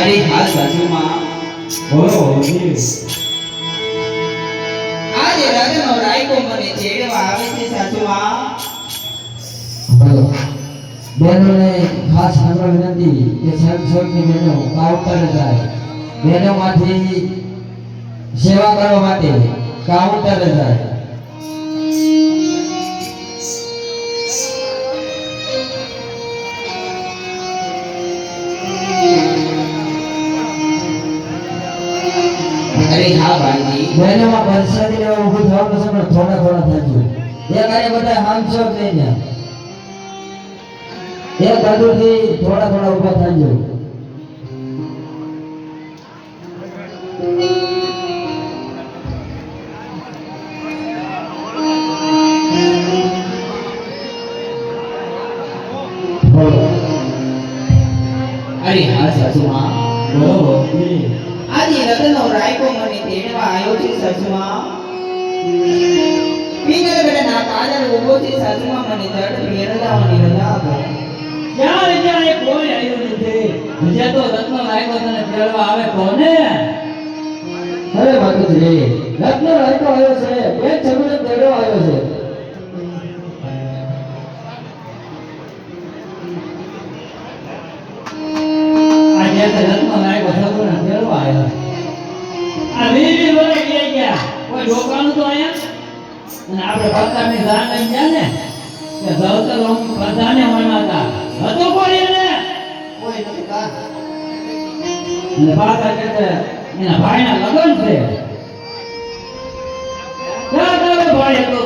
અરે આ સાધુમાં બોલો આજે રાજાનો રાયકો મને છેડવા આવે છે સાધુમાં બહેનોને ખાસ નમ્ર વિનંતી કે સંસોગની બહેનો કાઉન્ટર જાય. બહેનોમાંથી સેવા કરવા માટે કાઉન્ટર જાય. ભાઈજી વરસાદી લેવા ઊભું થવા છે, પણ થોડા થોડા થજો એ કાર્ય બધા હામશો લઈને એક બાજુથી થોડા થોડા ઊભા થાય બોલો અરે હા સાસુમાં. બોલો સાસુમાં પિંગલ બેટાના પાદર ઊભો છે સાસુમાં મને ઝડપી રજાવાની રજા આપો ક્યાં વિચારે કોઈ આવ્યું નથી વિજય તો રત્ન લાગ્યો તને તેડવા આવે કોને અરે માતુજી રત્ન રાયકો આવ્યો. છે બે છબીને તેડો આવ્યો છે આજે રત્ન લાગ્યો છોકરો ને આવ્યો આ વીરી વડે ગયા રોકાણું તો અહીંયા અને આપણે પત્તાની જાણ લઈ ગયા ને કે ધવતર ઓમ પ્રધાને મનાતા હતો. કોઈ એને? કોઈ નથી કા? અને પાતા કે એના ભાઈના લગ્ન છે. ક્યાં ભાઈ હતો